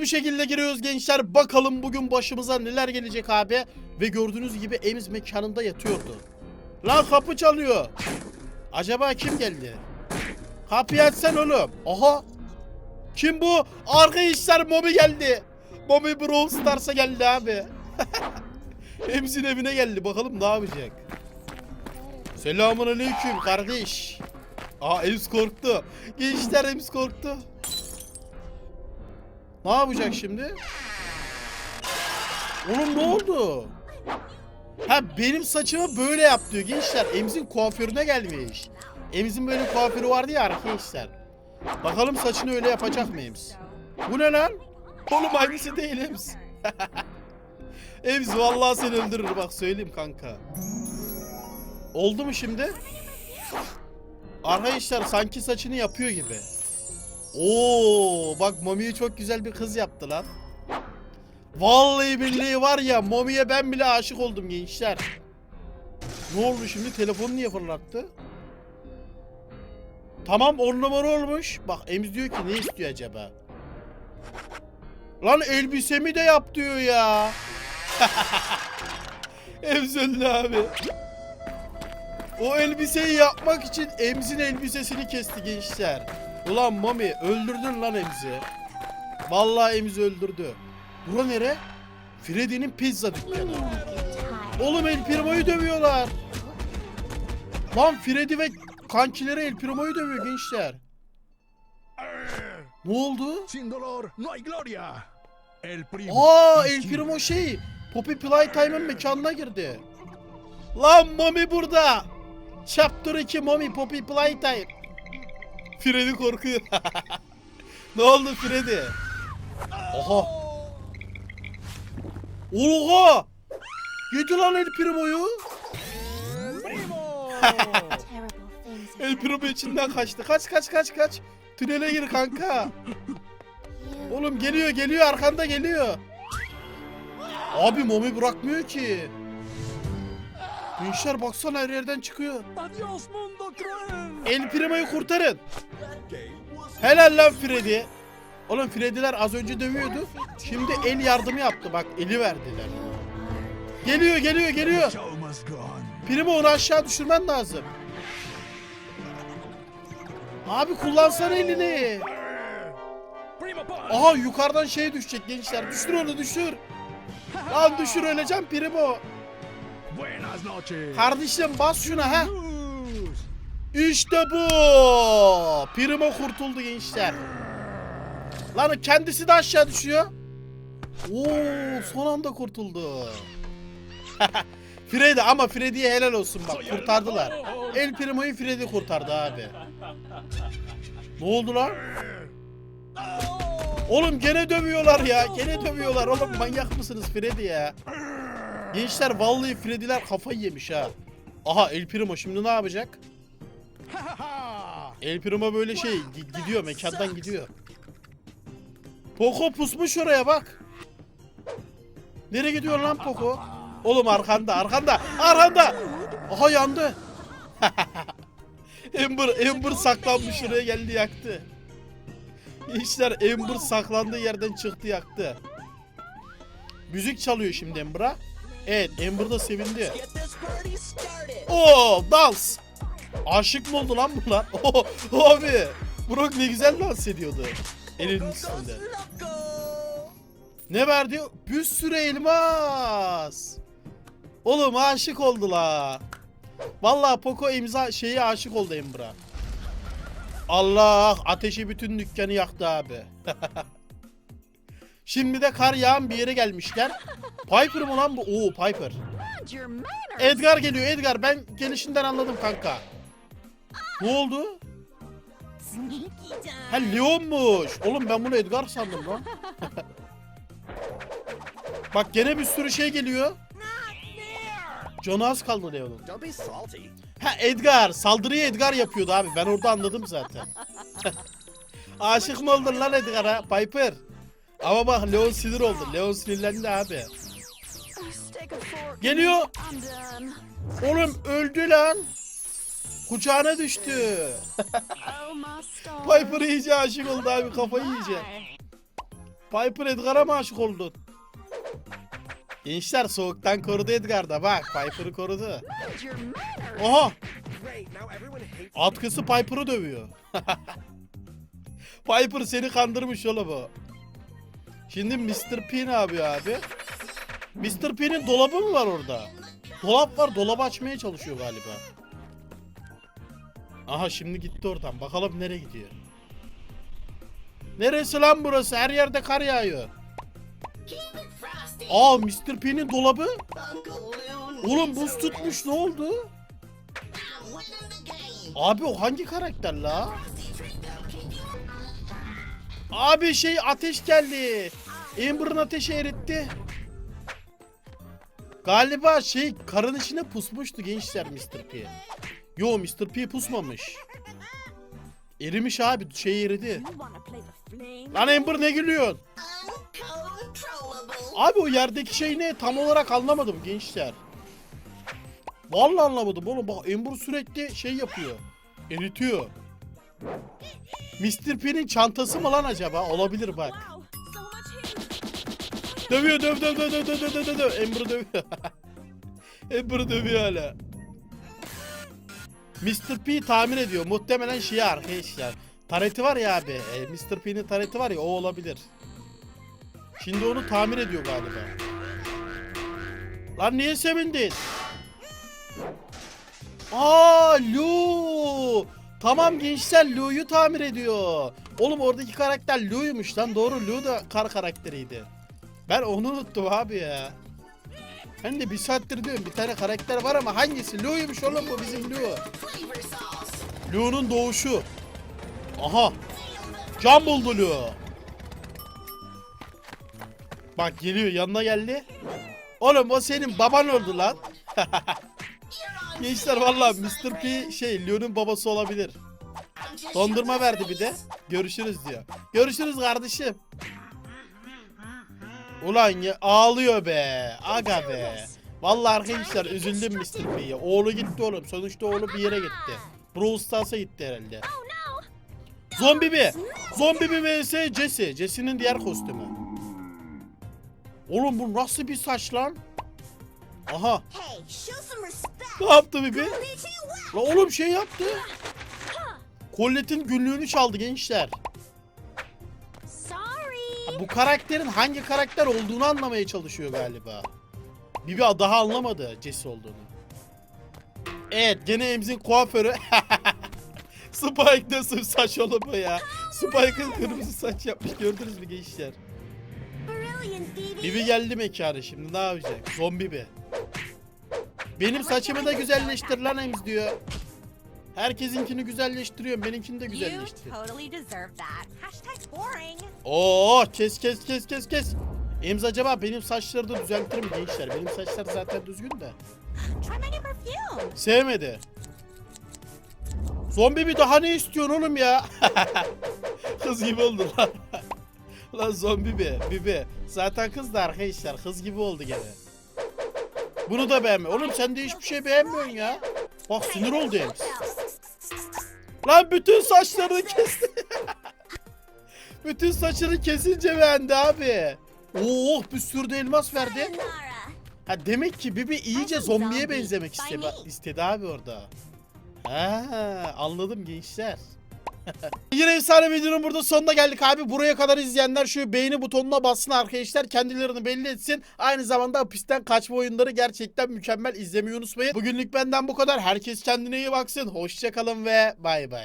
Bir şekilde giriyoruz gençler. Bakalım bugün başımıza neler gelecek abi. Ve gördüğünüz gibi Emiz mekanında yatıyordu. Lan kapı çalıyor. Acaba kim geldi? Kapıyı açsan oğlum. Aha. Kim bu? Arkadaşlar Mobi geldi. Mobi Brawl Stars'a geldi abi. Emzin evine geldi. Bakalım ne yapacak. Selamun aleyküm kardeş. Aa Ems korktu. Gençler Ems korktu. Ne yapacak şimdi? Oğlum ne oldu? Ha benim saçımı böyle yap diyor gençler. Emz'in kuaförüne gelmiş. Emz'in böyle kuaförü vardı ya arkadaşlar. Bakalım saçını öyle yapacak mı Ems? Bu ne lan? Oğlum aynısı değil Ems. Ems vallahi seni öldürür bak söyleyeyim kanka. Oldu mu şimdi? Arkadaşlar sanki saçını yapıyor gibi. Oo, bak Mami'yi çok güzel bir kız yaptı lan. Vallahi billahi var ya Mami'ye ben bile aşık oldum gençler. Ne oldu şimdi? Telefonu niye fırlattı? Tamam 10 numara olmuş. Bak Emz diyor ki ne istiyor acaba? Lan elbisemi de yap diyor ya. Emz öldü abi. O elbiseyi yapmak için Emz'in elbisesini kesti gençler. Ulan Mami öldürdün lan Emz'i. Vallahi Emz'i öldürdü. Bura nere? Freddy'nin pizza dükkanı. Oğlum El Primo'yu dövüyorlar. Lan Freddy ve kankileri El Primo'yu dövüyor gençler. Ne oldu? Sin dolor no hay gloria. El primo. Aa El Primo şey Poppy Playtime'ın mekanına girdi. Lan Mami burada. Chapter 2 Mami Poppy Playtime. Freddy korkuyor. ne oldu Freddy? Oha. Oha. Yedi lan El Primo'yu. Primo. El Primo içinden kaçtı. Kaç kaç kaç kaç. Tünele gir kanka. Oğlum geliyor geliyor arkanda geliyor. Abi Mami bırakmıyor ki. Gençler baksana her yerden çıkıyor. Adiós mundo cruel. El Primo'yu kurtarın. Helal lan Freddy. Oğlum Freddy'ler az önce dövüyordu. Şimdi el yardımı yaptı bak eli verdiler. Geliyor geliyor geliyor. Primo onu aşağı düşürmen lazım. Abi kullansana elini. Aha yukarıdan şey düşecek gençler. Düşür onu düşür. Lan düşür öleceğim Primo. Kardeşim bas şuna ha. İşte bu. Primo kurtuldu gençler. Lan kendisi de aşağı düşüyor. Oo son anda kurtuldu. Freddy ama Freddy'ye helal olsun bak kurtardılar. El Primo'yu Freddy kurtardı abi. Ne oldu lan? Oğlum gene dövüyorlar ya. Gene dövüyorlar. Oğlum manyak mısınız Freddy ya? Gençler vallahi Freddy'ler kafayı yemiş ha. Aha El Primo şimdi ne yapacak? El Primo böyle şey gi- gidiyor mekandan gidiyor. Poco pusmuş oraya bak. Nereye gidiyor lan Poco? Oğlum arkanda arkanda arkanda. Aha yandı. Ember Ember saklanmış oraya geldi yaktı. İşler Ember saklandığı yerden çıktı yaktı. Müzik çalıyor şimdi Ember'a. Evet Ember da sevindi. Oo dans. Aşık mı oldu lan bunlar? Oo, abi. Brock ne güzel dans ediyordu. Elinin üstünde. Ne verdi? Bir sürü elmas. Oğlum aşık oldular. Vallahi Poco imza şeyi aşık oldu Embr'a. Allah ateşi bütün dükkanı yaktı abi. Şimdi de kar yağan bir yere gelmişler. Piper mı lan bu? Oo Piper. Edgar geliyor Edgar. Ben gelişinden anladım kanka. Ne oldu? Ha Leon'muş. Oğlum ben bunu Edgar sandım lan. Bak gene bir sürü şey geliyor. Canı az kaldı Leon'un. Ha Edgar. Saldırıyı Edgar yapıyordu abi. Ben orada anladım zaten. Aşık mı oldun lan Edgar'a? Piper. Ama bak Leon sinir oldu. Leon sinirlendi abi. Geliyor. Oğlum öldü lan. Kucağına düştü. Piper iyice aşık oldu abi kafayı yiyecek. Piper Edgar'a mı aşık oldun? Gençler soğuktan korudu Edgar da bak Piper'ı korudu. Oha atkısı Piper'ı dövüyor. Piper seni kandırmış oğlum bu. Şimdi Mr. P ne yapıyor abi? Mr. P'nin dolabı mı var orada? Dolap var dolabı açmaya çalışıyor galiba. Aha şimdi gitti oradan. Bakalım nereye gidiyor. Neresi lan burası? Her yerde kar yağıyor. Aa Mr. P'nin dolabı. Oğlum buz tutmuş ne oldu? Abi o hangi karakter la? Abi şey ateş geldi. Amber'ın ateşi eritti. Galiba şey karın içine pusmuştu gençler Mr. P. Yo Mr. P pusmamış. Erimiş abi şey eridi. Lan Amber ne gülüyorsun? Abi o yerdeki şey ne tam olarak anlamadım gençler. Vallahi anlamadım oğlum bak Amber sürekli şey yapıyor. Eritiyor. Mr. P'nin çantası mı lan acaba? Olabilir bak. Dövüyor döv döv döv döv döv döv döv döv. Amber'ı dövüyor. Amber'ı dövüyor hala. Mr. P tamir ediyor. Muhtemelen şey arkadaşlar. Tareti var ya abi. e, Mr. P'nin tareti var ya o olabilir. Şimdi onu tamir ediyor galiba. Lan niye sevindin? Aa Lu. Tamam gençler Lu'yu tamir ediyor. Oğlum oradaki karakter Lu'ymuş lan. Doğru Lu da kar karakteriydi. Ben onu unuttum abi ya. Ben de bir saattir diyorum bir tane karakter var ama hangisi? Lu'ymuş oğlum bu bizim Lu. Lu'nun doğuşu. Aha. Can buldu Lu. Bak geliyor yanına geldi. Oğlum o senin baban oldu lan. Gençler valla Mr. P şey Lu'nun babası olabilir. Dondurma verdi bir de. Görüşürüz diyor. Görüşürüz kardeşim. Ulan ya ağlıyor be. Aga be. Vallahi arkadaşlar üzüldüm Mr. P'ye. Oğlu gitti oğlum. Sonuçta oğlu bir yere gitti. Brawl Stars'a gitti herhalde. Oh! Zombi bir. Zombi bir vs Jesse. Jesse'nin diğer kostümü. Oğlum bu nasıl bir saç lan? Aha. Ne yaptı Bibi? La oğlum şey yaptı. Collette'in günlüğünü çaldı gençler. Bu karakterin hangi karakter olduğunu anlamaya çalışıyor galiba. Bibi daha anlamadı Jesse olduğunu. Evet gene Emz'in kuaförü. Spike nasıl saç oğlum bu ya. Spike'ın kırmızı saç yapmış gördünüz mü gençler? Bibi. Geldi mekana şimdi ne yapacak? Zombi bir. Benim saçımı da güzelleştir lan Ems diyor. Herkesinkini güzelleştiriyorum. Benimkini de güzelleştir. Oo kes kes kes kes kes. Ems acaba benim saçları da düzeltir mi gençler? Benim saçlar zaten düzgün de. Sevmedi. Zombi bir daha ne istiyorsun oğlum ya? kız gibi oldu lan. lan zombi bir, bibi. Zaten kız da arkadaşlar kız gibi oldu gene. Bunu da beğenme. Oğlum sen de hiçbir şey beğenmiyorsun ya. Bak sinir oldu Ems. Lan bütün saçlarını kesti. bütün saçını kesince beğendi abi. Oo bir sürü de elmas verdi. Ha demek ki Bibi iyice zombiye benzemek istedi, istedi abi orada. Ha anladım gençler. Yine efsane videonun burada sonuna geldik abi. Buraya kadar izleyenler şu beğeni butonuna bassın arkadaşlar. Kendilerini belli etsin. Aynı zamanda hapisten kaçma oyunları gerçekten mükemmel izlemeyi unutmayın. Bugünlük benden bu kadar. Herkes kendine iyi baksın. Hoşçakalın ve bay bay.